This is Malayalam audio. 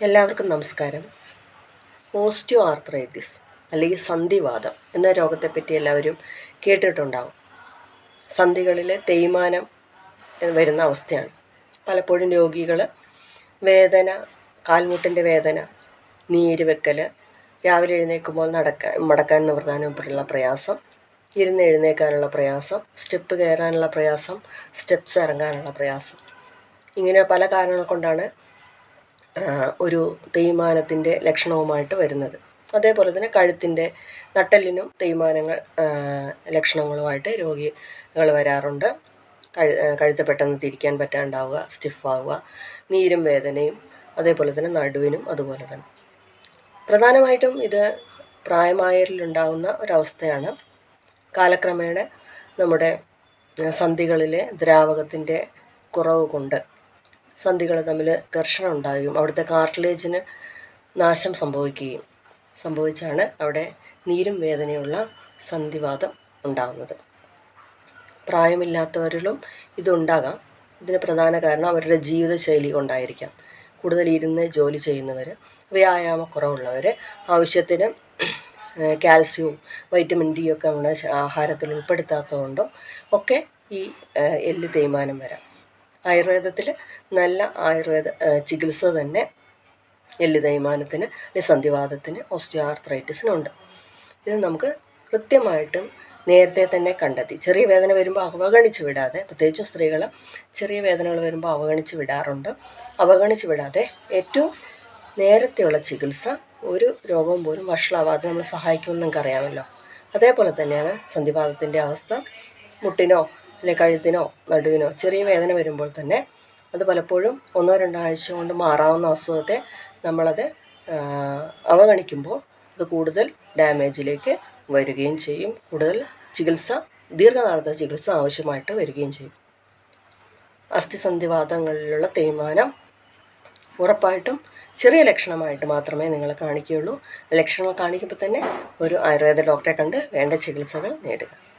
എല്ലാവർക്കും നമസ്കാരം. ഓസ്റ്റിയോ ആർത്രൈറ്റിസ് അല്ലെങ്കിൽ സന്ധിവാദം എന്ന രോഗത്തെപ്പറ്റി എല്ലാവരും കേട്ടിട്ടുണ്ടാവും. സന്ധികളിലെ തേയ്മാനം വരുന്ന അവസ്ഥയാണ്. പലപ്പോഴും രോഗികൾ വേദന കാൽമുട്ടിന്റെ വേദന നീര് വെക്കൽ രാവിലെ എഴുന്നേൽക്കുമ്പോൾ നടക്കാൻ മടക്കാൻ നിവർത്താനുള്ള പ്രയാസം ഇരുന്ന് എഴുന്നേൽക്കാനുള്ള പ്രയാസം സ്റ്റെപ്പ് കയറാനുള്ള പ്രയാസം സ്റ്റെപ്സ് ഇറങ്ങാനുള്ള പ്രയാസം. ഇങ്ങനെ പല കാരണങ്ങൾ കൊണ്ടാണ് ഒരു തേയ്മാനത്തിന്റെ ലക്ഷണവുമായിട്ട് വരുന്നത്. അതേപോലെ തന്നെ കഴുത്തിന്റെ നട്ടെല്ലിനും തേയ്മാനങ്ങൾ ലക്ഷണങ്ങളുമായിട്ട് രോഗികൾ വരാറുണ്ട്. കഴു കഴുത്ത് പെട്ടെന്ന് തിരിക്കാൻ പറ്റാണ്ടാവുക സ്റ്റിഫാവുക നീരും വേദനയും അതേപോലെ തന്നെ നടുവിനും അതുപോലെ തന്നെ. പ്രധാനമായിട്ടും ഇത് പ്രായമായരിലുണ്ടാവുന്ന ഒരവസ്ഥയാണ്. കാലക്രമേണ നമ്മുടെ സന്ധികളിലെ ദ്രാവകത്തിന്റെ കുറവ് കൊണ്ട് സന്ധികൾ തമ്മിൽ ഘർഷണം ഉണ്ടാകുകയും അവിടുത്തെ കാർട്ടിലേജിന് നാശം സംഭവിക്കുകയും സംഭവിച്ചാണ് അവിടെ നീരും വേദനയുള്ള സന്ധിവാദം ഉണ്ടാകുന്നത്. പ്രായമില്ലാത്തവരിലും ഇതുണ്ടാകാം. ഇതിന് പ്രധാന കാരണം അവരുടെ ജീവിതശൈലി കൊണ്ടായിരിക്കാം. കൂടുതൽ ഇരുന്ന് ജോലി ചെയ്യുന്നവർ വ്യായാമക്കുറവുള്ളവർ ആവശ്യത്തിന് കാൽസ്യവും വൈറ്റമിൻ ഡി ഒക്കെ നമ്മുടെ ആഹാരത്തിൽ ഉൾപ്പെടുത്താത്തതുകൊണ്ടും ഒക്കെ ഈ എല്ല് തേയ്മാനം വരാം. ആയുർവേദത്തിൽ നല്ല ആയുർവേദ ചികിത്സ തന്നെ എല്ല് തേയ്മാനത്തിന് സന്ധിവാദത്തിന് ഓസ്റ്റിയോആർത്രൈറ്റിസിനുണ്ട്. ഇത് നമുക്ക് കൃത്യമായിട്ടും നേരത്തെ തന്നെ കണ്ടെത്തി. ചെറിയ വേദന വരുമ്പോൾ അവഗണിച്ച് വിടാതെ പ്രത്യേകിച്ചും സ്ത്രീകൾ ചെറിയ വേദനകൾ വരുമ്പോൾ അവഗണിച്ച് വിടാറുണ്ട്. അവഗണിച്ച് വിടാതെ ഏറ്റവും നേരത്തെയുള്ള ചികിത്സ ഒരു രോഗവും പോലും വഷളാവാതെ നമ്മൾ സഹായിക്കുമെന്ന് നമുക്കറിയാമല്ലോ. അതേപോലെ തന്നെയാണ് സന്ധിവാദത്തിന്റെ അവസ്ഥ. മുട്ടിനോ അല്ലെ കഴുത്തിനോ നടുവിനോ ചെറിയ വേദന വരുമ്പോൾ തന്നെ അത് പലപ്പോഴും ഒന്നോ രണ്ടോ ആഴ്ച കൊണ്ട് മാറാവുന്ന അസുഖത്തെ നമ്മളത് അവഗണിക്കുമ്പോൾ അത് കൂടുതൽ ഡാമേജിലേക്ക് വരികയും ചെയ്യും. കൂടുതൽ ചികിത്സ ദീർഘനാളത്തെ ചികിത്സ ആവശ്യമായിട്ട് വരികയും ചെയ്യും. അസ്ഥിസന്ധിവാദങ്ങളിലുള്ള തേയ്മാനം ഉറപ്പായിട്ടും ചെറിയ ലക്ഷണമായിട്ട് മാത്രമേ നിങ്ങൾ കാണിക്കുകയുള്ളൂ. ലക്ഷണങ്ങൾ കാണിക്കുമ്പോൾ തന്നെ ഒരു ആയുർവേദ ഡോക്ടറെ കണ്ട് വേണ്ട ചികിത്സകൾ നേടുക.